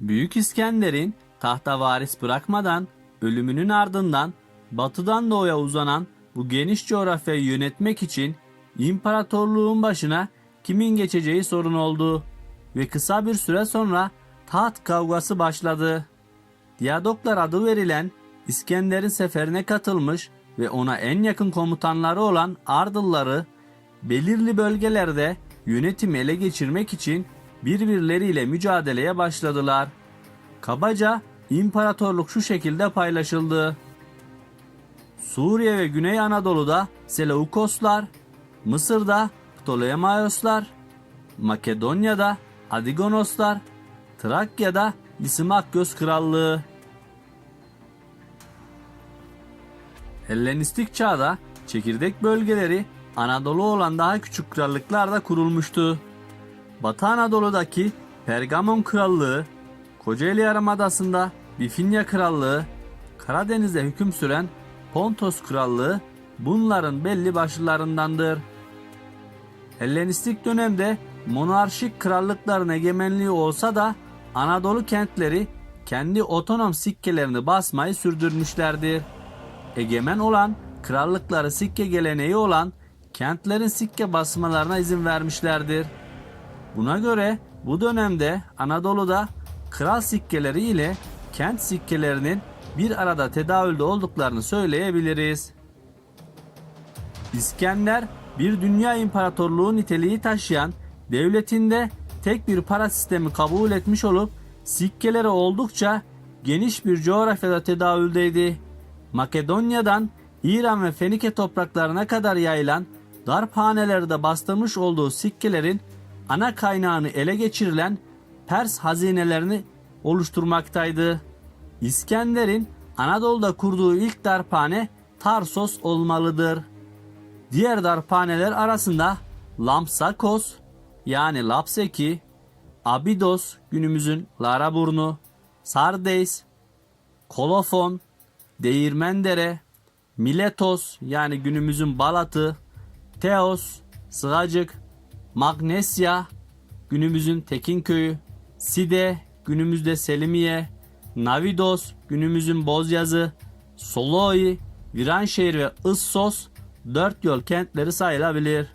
Büyük İskender'in tahta varis bırakmadan ölümünün ardından batıdan doğuya uzanan bu geniş coğrafyayı yönetmek için imparatorluğun başına kimin geçeceği sorun oldu ve kısa bir süre sonra taht kavgası başladı. Diyadoklar adı verilen İskender'in seferine katılmış ve ona en yakın komutanları olan Ardılları belirli bölgelerde yönetimi ele geçirmek için birbirleriyle mücadeleye başladılar. Kabaca imparatorluk şu şekilde paylaşıldı. Suriye ve Güney Anadolu'da Seleukoslar, Mısır'da Ptolemaioslar, Makedonya'da Adigonoslar, Trakya'da Lisimakos Krallığı. Hellenistik çağda çekirdek bölgeleri Anadolu olan daha küçük krallıklar da kurulmuştu. Batı Anadolu'daki Pergamon Krallığı, Kocaeli Yarımadası'nda Bifinya Krallığı, Karadeniz'de hüküm süren Pontos Krallığı bunların belli başlarındandır. Hellenistik dönemde monarşik krallıkların egemenliği olsa da Anadolu kentleri kendi otonom sikkelerini basmayı sürdürmüşlerdir. Egemen olan krallıkları sikke geleneği olan kentlerin sikke basmalarına izin vermişlerdir. Buna göre bu dönemde Anadolu'da kral sikkeleri ile kent sikkelerinin bir arada tedavülde olduklarını söyleyebiliriz. İskender bir dünya imparatorluğu niteliği taşıyan devletinde tek bir para sistemi kabul etmiş olup sikkeleri oldukça geniş bir coğrafyada tedavüldeydi. Makedonya'dan İran ve Fenike topraklarına kadar yayılan darphanelerde bastırmış olduğu sikkelerin ana kaynağını ele geçirilen Pers hazinelerini oluşturmaktaydı. İskender'in Anadolu'da kurduğu ilk darphane Tarsos olmalıdır. Diğer darphaneler arasında Lampsakos yani Lapseki, Abidos günümüzün Laraburnu, Sardes, Kolofon, Değirmendere, Miletos yani günümüzün Balatı, Teos, Sığacık, Magnesya, günümüzün Tekinköy'ü, Side, günümüzde Selimiye, Navidos, günümüzün Bozyazı, Soloi, Viranşehir ve Issos dört yol kentleri sayılabilir.